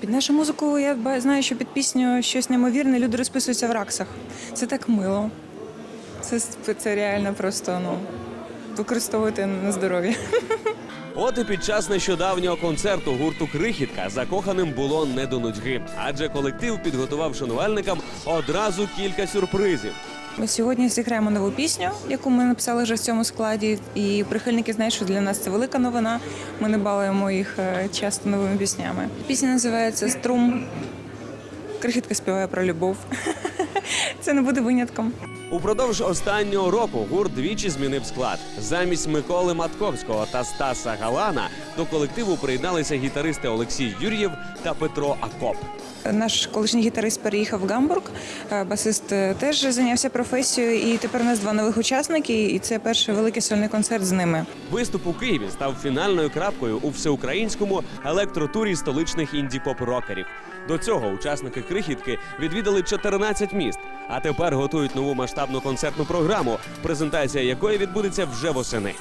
Під нашу музику я знаю, що під пісню щось неймовірне, люди розписуються в раксах. Це так мило. Це, це реально просто ну, використовувати на здоров'я. От і під час нещодавнього концерту гурту Крихітка закоханим було не до нудьги, адже колектив підготував шанувальникам одразу кілька сюрпризів. Ми сьогодні зіграємо нову пісню, яку ми написали вже в цьому складі. І прихильники знають, що для нас це велика новина. Ми не балуємо їх е, часто новими піснями. Пісня називається Струм. Крихітка співає про любов. Це не буде винятком. Упродовж останнього року гурт двічі змінив склад. Замість Миколи Матковського та Стаса Галана до колективу приєдналися гітаристи Олексій Юр'єв та Петро Акоп. Наш колишній гітарист переїхав в Гамбург, е, басист е, теж зайнявся професією, і тепер у нас два нових учасники, і це перший великий сольний концерт з ними. Виступ у Києві став фінальною крапкою у всеукраїнському електротурі столичних інді-поп-рокерів. До цього учасники крихітки відвідали 14 міст, а тепер готують нову масштабну концертну програму, презентація якої відбудеться вже восени.